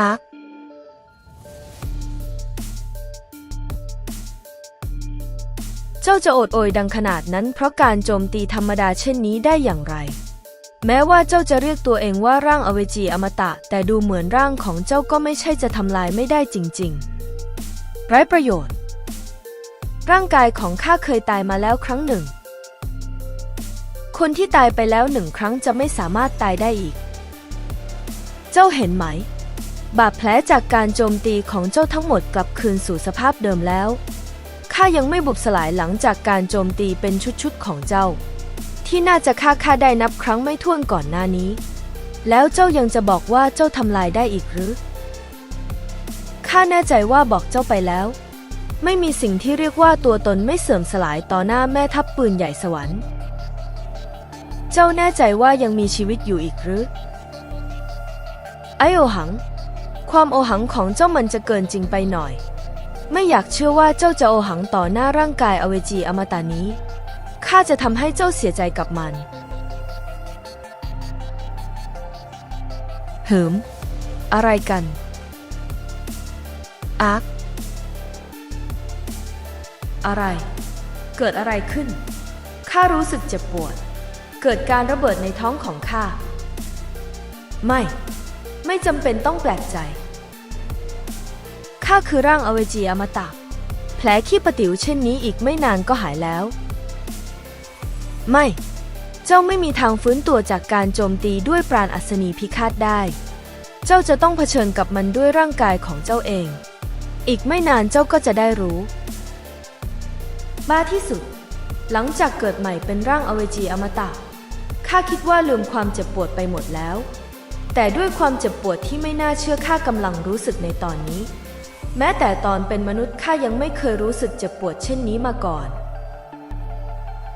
อาร์คเจ้าจะโอดโอยดังขนาดนั้น เพราะการโจมตีธรรมดาเช่นนี้ได้อย่างไร แม้ว่าเจ้าจะเรียกตัวเองว่าร่างอเวจีอมตะ แต่ดูเหมือนร่างของเจ้าก็ไม่ใช่จะทำลายไม่ได้จริง ๆ ไร้ประโยชน์ ร่างกายของข้าเคยตายมาแล้วครั้งหนึ่งคนที่ตายไปแล้วหนึ่งครั้งจะไม่สามารถตายได้อีก เจ้าเห็นไหม บาดแผลจากการโจมตีของเจ้าทั้งหมดกลับคืนสู่สภาพเดิมแล้ว ข้ายังไม่บุบสลายหลังจากการโจมตีเป็นชุดๆของเจ้า ที่น่าจะฆ่าข้าได้นับครั้งไม่ถ้วนก่อนหน้านี้ แล้วเจ้ายังจะบอกว่าเจ้าทำลายได้อีกหรือ ข้าแน่ใจว่าบอกเจ้าไปแล้ว ไม่มีสิ่งที่เรียกว่าตัวตนไม่เสื่อมสลายต่อหน้าแม่ทัพปืนใหญ่สวรรค์ เจ้าแน่ใจว่ายังมีชีวิตอยู่อีกหรือ ไอโอหัง ความโอหังของเจ้ามันจะเกินจริงไปหน่อย ไม่อยากเชื่อว่าเจ้าจะโอหังต่อหน้าร่างกายอเวจีอมตะนี้ ข้าจะทำให้เจ้าเสียใจกับมัน เหิม อะไรกัน อาร์คอะไร เกิดอะไรขึ้น ข้ารู้สึกเจ็บปวด เกิดการระเบิดในท้องของข้า ไม่ ไม่จำเป็นต้องแปลกใจ ข้าคือร่างอเวจีอมตะ แผลขี้ประติ๋วเช่นนี้อีกไม่นานก็หายแล้ว ไม่ เจ้าไม่มีทางฟื้นตัวจากการโจมตีด้วยปราณอัศนีพิฆาตได้ เจ้าจะต้องเผชิญกับมันด้วยร่างกายของเจ้าเอง อีกไม่นานเจ้าก็จะได้รู้ บ้าที่สุด หลังจากเกิดใหม่เป็นร่างอเวจีอมตะข้าคิดว่าลืมความเจ็บปวดไปหมดแล้วแต่ด้วยความเจ็บปวดที่ไม่น่าเชื่อข้ากำลังรู้สึกในตอนนี้ แม้แต่ตอนเป็นมนุษย์ข้ายังไม่เคยรู้สึกเจ็บปวดเช่นนี้มาก่อน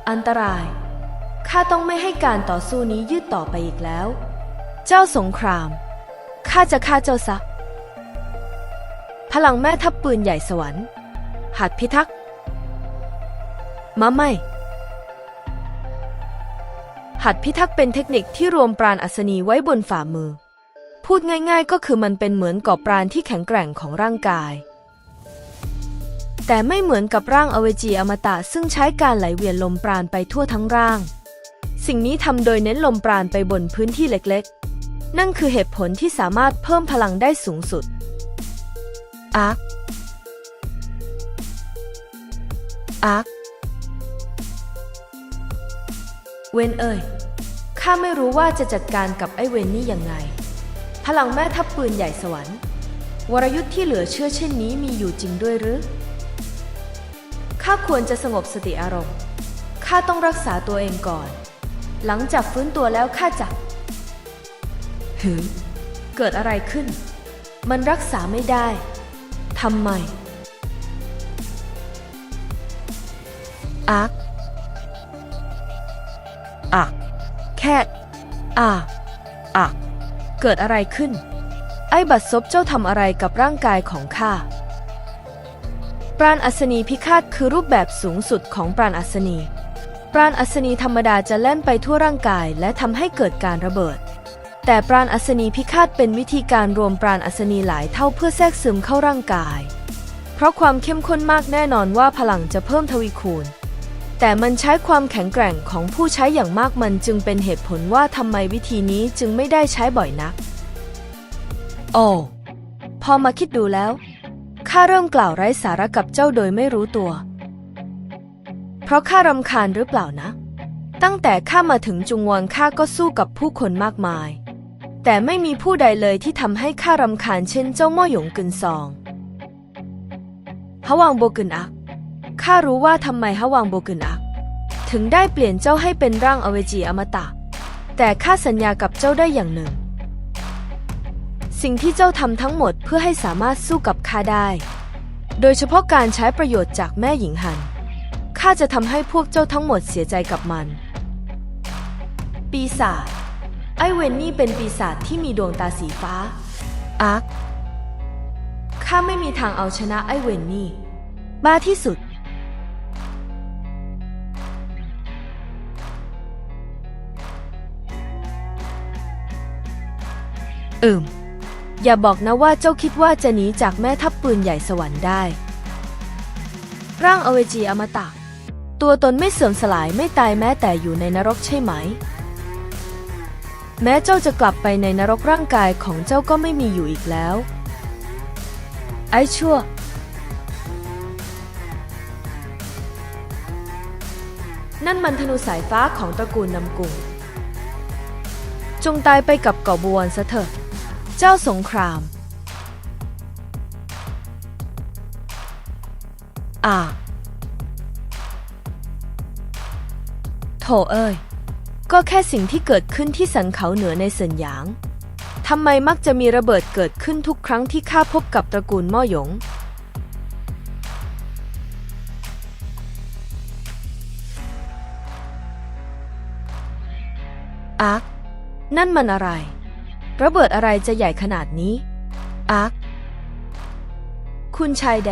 อันตราย ข้าต้องไม่ให้การต่อสู้นี้ยืดต่อไปอีกแล้ว เจ้าสงคราม ข้าจะฆ่าเจ้าซะ พลังแม่ทัพปืนใหญ่สวรรค์หัดพิทักษ์มาไม่ หัดพิทักษ์เป็นเทคนิคที่รวมปราณอัศนีไว้บนฝ่ามือ พูดง่ายๆ ก็คือมันเป็นเหมือนกอบปราณที่แข็งแกร่งของร่างกาย แต่ไม่เหมือนกับร่างอเวจีอมตะซึ่งใช้การไหลเวียนลมปราณไปทั่วทั้งร่าง สิ่งนี้ทำโดยเน้นลมปราณไปบนพื้นที่เล็กๆ นั่นคือเหตุผลที่สามารถเพิ่มพลังได้สูงสุดอาร์คอาร์คเวนเอ่ยข้าไม่รู้ว่าจะจัดการกับไอเวนนี่ยังไง พลังแม่ทัพปืนใหญ่สวรรค์ วรยุทธ์ที่เหลือเชื่อเช่นนี้มีอยู่จริงด้วยหรือ ข้าควรจะสงบสติอารมณ์ ข้าต้องรักษาตัวเองก่อน หลังจากฟื้นตัวแล้วข้าจะหือเกิดอะไรขึ้น มันรักษาไม่ได้ ทำไมอาร์คอะแค่อะอะ เกิดอะไรขึ้น ไอ้บัดซบเจ้าทำอะไรกับร่างกายของข้า ปราณอัศนีพิฆาตคือรูปแบบสูงสุดของปราณอัศนี ปราณอัศนีธรรมดาจะแล่นไปทั่วร่างกายและทำให้เกิดการระเบิด แต่ปราณอัศนีพิฆาตเป็นวิธีการรวมปราณอัศนีหลายเท่าเพื่อแทรกซึมเข้าร่างกาย เพราะความเข้มข้นมากแน่นอนว่าพลังจะเพิ่มทวีคูณ แต่มันใช้ความแข็งแกร่งของผู้ใช้อย่างมากมันจึงเป็นเหตุผลว่าทำไมวิธีนี้จึงไม่ได้ใช้บ่อยนัก โอ้พอมาคิดดูแล้ว ข้าเริ่มกล่าวไร้สาระกับเจ้าโดยไม่รู้ตัว เพราะข้ารำคาญหรือเปล่านะ ตั้งแต่ข้ามาถึงจุงวอนข้าก็สู้กับผู้คนมากมาย แต่ไม่มีผู้ใดเลยที่ทำให้ข้ารำคาญเช่นเจ้าม่อหยงกึนซองฮะวังโบกึนอัก ข้ารู้ว่าทำไมฮวังโบกึนอัก ถึงได้เปลี่ยนเจ้าให้เป็นร่างอเวจีอมตะ แต่ข้าสัญญากับเจ้าได้อย่างหนึ่ง สิ่งที่เจ้าทำทั้งหมดเพื่อให้สามารถสู้กับข้าได้ โดยเฉพาะการใช้ประโยชน์จากแม่หญิงหันข้าจะทำให้พวกเจ้าทั้งหมดเสียใจกับมัน ปีศาจไอเวนนี่เป็นปีศาจที่มีดวงตาสีฟ้าอาร์คข้าไม่มีทางเอาชนะไอเวนนี่ บ้าที่สุด อืม อย่าบอกนะว่าเจ้าคิดว่าจะหนีจากแม่ทัพปืนใหญ่สวรรค์ได้ ร่างอเวจีอมตะ ตัวตนไม่เสื่อมสลายไม่ตายแม้แต่อยู่ในนรกใช่ไหม แม้เจ้าจะกลับไปในนรกร่างกายของเจ้าก็ไม่มีอยู่อีกแล้ว ไอ้ชั่ว นั่นมันธนูสายฟ้าของตระกูลนำกุงจงตายไปกับเกาะบวนซะเถอะ เจ้าสงคราม อ่า โถเอ้ย ก็แค่สิ่งที่เกิดขึ้นที่สันเขาเหนือในเซินหยาง ทำไมมักจะมีระเบิดเกิดขึ้นทุกครั้งที่ข้าพบกับตระกูลม่อหยง อาร์คนั่นมันอะไร ระเบิดอะไรจะใหญ่ขนาดนี้ อาร์ค คุณชายแด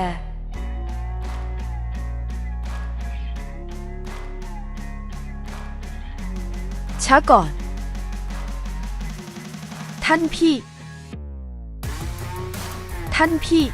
ช้าก่อน ท่านพี่ ท่านพี่